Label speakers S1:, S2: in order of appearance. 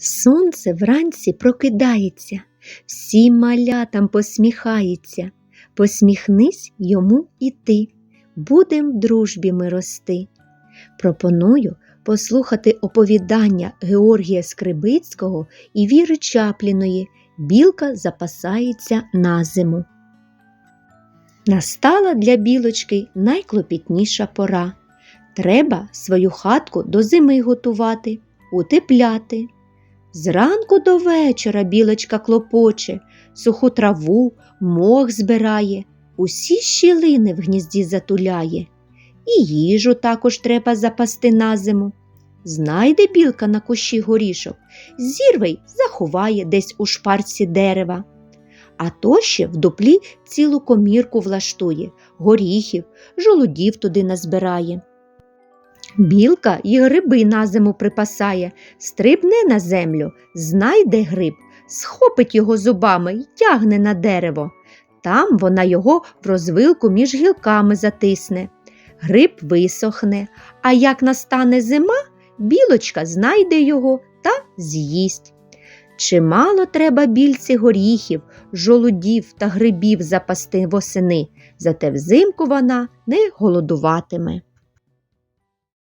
S1: Сонце вранці прокидається, всім малятам посміхається. Посміхнись йому і ти, будем в дружбі ми рости. Пропоную послухати оповідання Георгія Скрибицького і Віри Чапліної Білка запасається на зиму. Настала для білочки найклопітніша пора. Треба свою хатку до зими готувати, утепляти. Зранку до вечора білочка клопоче, суху траву, мох збирає, усі щілини в гнізді затуляє. І їжу також треба запасти на зиму. Знайде білка на кущі горішок, зірве й заховає десь у шпарці дерева. А то ще в дуплі цілу комірку влаштує, горіхів, жолудів туди назбирає. Білка й гриби на зиму припасає, стрибне на землю, знайде гриб, схопить його зубами й тягне на дерево. Там вона його в розвилку між гілками затисне. Гриб висохне, а як настане зима, білочка знайде його та з'їсть. Чимало треба більці горіхів, жолудів та грибів запасти восени, зате взимку вона не голодуватиме.